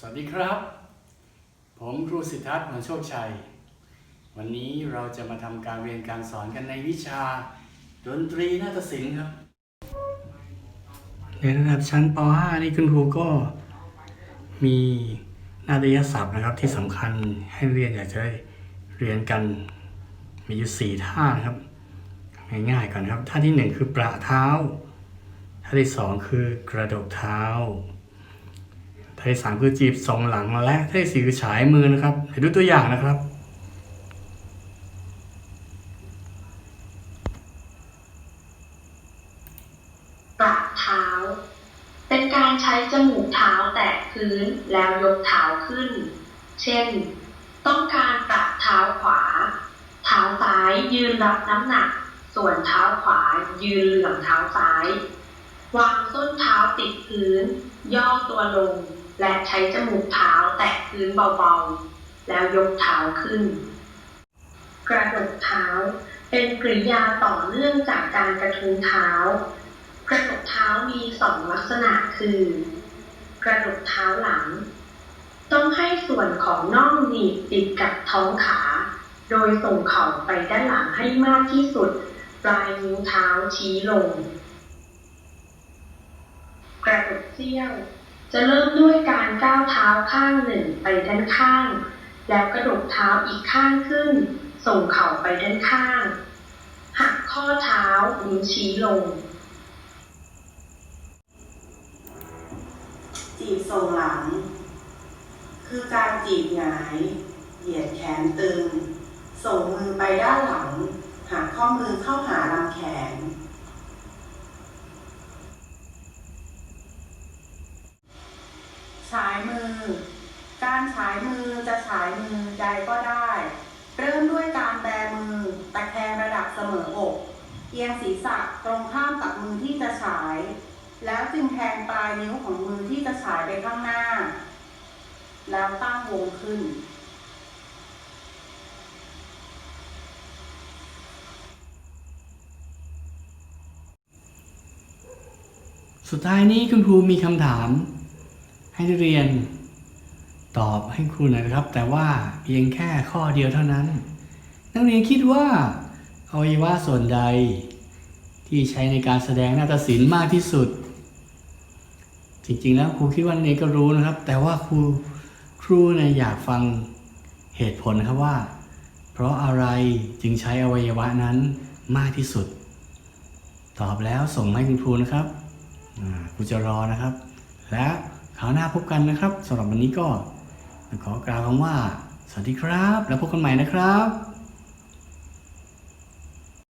สวัสดีครับ ผมครูสิทธัตถ์หนโชคชัย วันนี้เราจะมาทำการเรียนการสอนกันในวิชา ดนตรีนาฏศิลป์ครับ ในระดับชั้นป .5 นี่คุณครูก็มีนาฏยศัพท์นะครับที่สำคัญให้เรียนอยากจะได้เรียนกันมีอยู่สี่ท่านะครับ ง่ายๆก่อนครับ ท่าที่หนึ่งคือประเท้า ท่าที่สองคือกระดกเท้า ท่าที่สามคือจีบสองหลังและที่สี่คือฉายมือนะครับเดี๋ยวดูตัวอย่างนะครับกระเท้า เป็นการใช้จมูกเท้าแตะพื้นแล้วยกเท้าขึ้น เช่น ต้องการกระเท้าขวา เท้าซ้ายยืนรับน้ำหนัก ส่วนเท้าขวายืนเหลื่อมเท้าซ้ายวางส้นเท้าติดพื้น ย่อตัวลง และใช้จมูกเท้าแตะพื้นเบาๆ แล้วยกเท้าขึ้น กระดกเท้า เป็นกริยาต่อเนื่องจากการกระทุ้งเท้า กระดกเท้ามีสองลักษณะคือ กระดกเท้าหลัง ต้องให้ส่วนของน่องหนีบติดกับท้องขา โดยส่งเข่าไปด้านหลังให้มากที่สุด ปลายนิ้วเท้าชี้ลง กระดกเสี้ยว จะเริ่มด้วยการก้าวเท้าข้างหนึ่งไปด้านข้าง แล้วกระดกเท้าอีกข้างขึ้น ส่งเข่าไปด้านข้าง หักข้อเท้านิ้วชี้ลง จีบส่งหลัง คือการจีบหงาย เหยียดแขนตึง ส่งมือไปด้านหลัง หักข้อมือเข้าหาลำแขน ฉายมือ การฉายมือจะฉายมือใดก็ได้ เริ่มด้วยการแบมือตะแคงระดับเสมออกเอียงศีรษะตรงข้ามกับมือที่จะฉาย แล้วจึงแทงปลายนิ้วของมือที่จะฉายไปข้างหน้า แล้วตั้งวงขึ้น สุดท้ายนี้คุณครูมีคำถาม ให้เรียน ตอบให้ครูหน่อยนะครับ แต่ว่าเพียงแค่ข้อเดียวเท่านั้น นักเรียนคิดว่าอวัยวะส่วนใด ที่ใช้ในการแสดงนาฏศิลป์มากที่สุด จริงๆแล้วครูคิดว่านักเรียนก็รู้นะครับ แต่ว่าครูครูเนี่ยอยากฟังเหตุผลนะครับว่า เพราะอะไรจึงใช้อวัยวะนั้นมากที่สุด ตอบแล้วส่งมาให้คุณครูนะครับครูจะรอนะครับ และคราวหน้าพบกันนะครับสำหรับวันนี้ก็ ขอกล่าวคำว่า สวัสดีครับ แล้วพบกันใหม่นะครับ